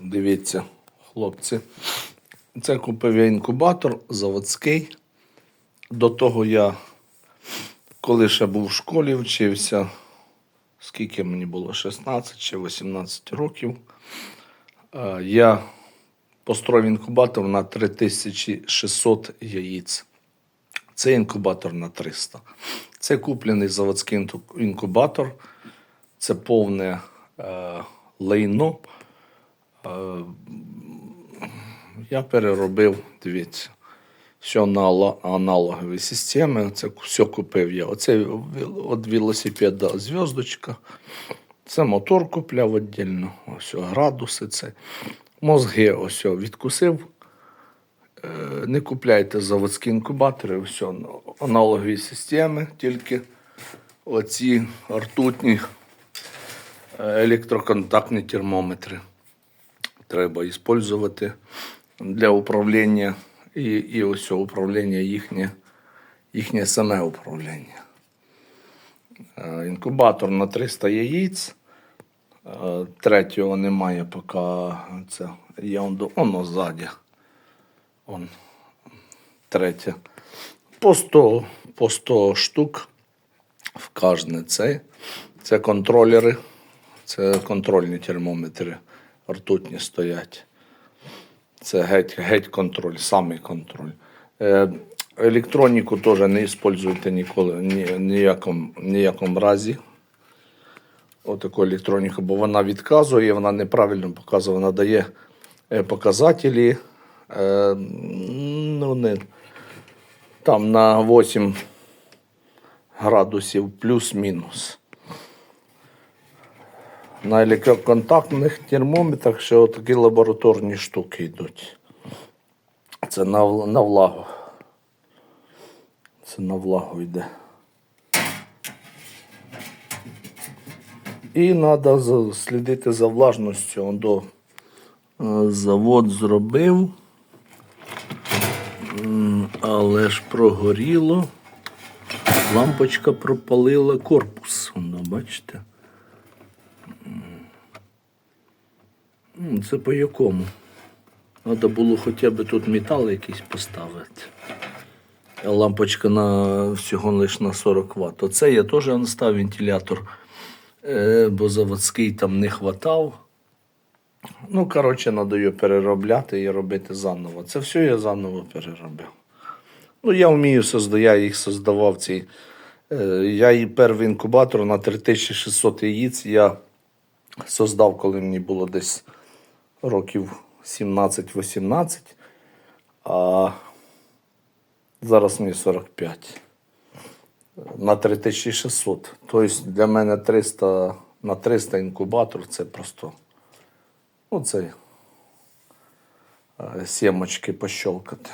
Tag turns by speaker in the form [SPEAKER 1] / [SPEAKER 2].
[SPEAKER 1] Дивіться, хлопці. Це купив я інкубатор заводський. До того я, коли ще був в школі, вчився, скільки мені було, 16 чи 18 років, е, я построїв інкубатор на 3600 яєць. Це інкубатор на 300. Це куплений заводський інкубатор. Це повне е, лайно. Е, я переробив, дивіться, все на аналогові системи. Це все купив я. Оце від велосипеда зв'язочка. Це мотор купляв віддільно. Ось градуси. Це. Мозги ось відкусив. Е, Не купляйте заводські інкубатори, ну, аналогові системи, тільки оці ртутні е, електроконтактні термометри треба використовувати для управління і, і ось управління їхнє, їхнє саме управління. Е, Інкубатор на 300 яєць. Е, Третього немає поки це є он, до- воно ззаді. Он третє. По 100, по 100 штук в кожне це. Це контролери, це контрольні термометри ртутні стоять. Це геть, геть контроль, самий контроль. Е, електроніку теж не використовуйте ніколи, ні, ніякому, ніякому разі. Отаку електроніку, бо вона відказує, вона неправильно показує, вона дає е, показателі. Е, ну, не, там на 8 градусів плюс-мінус. На електроконтактних термометрах ще такі лабораторні штуки йдуть. Це на, на влагу. Це на влагу йде. І треба слідити за влажністю. До, е, завод зробив, але ж прогоріло. Лампочка пропалила корпус. Воно, бачите? Це по якому? Треба було хоча б тут метал якийсь поставити. Лампочка на всього лише на 40 Вт. Оце я теж настав вентилятор, е, бо заводський там не хватав. Ну, коротше, треба його переробляти і робити заново. Це все я заново переробив. Ну, я вмію создавати, я їх создавав ці. Е, я і перший інкубатор на 3600 яєць я создав, коли мені було десь років 17-18, а зараз мені 45. На 3600. Тобто для мене 300, на 300 інкубатор це просто ну, це е, сімочки пощолкати.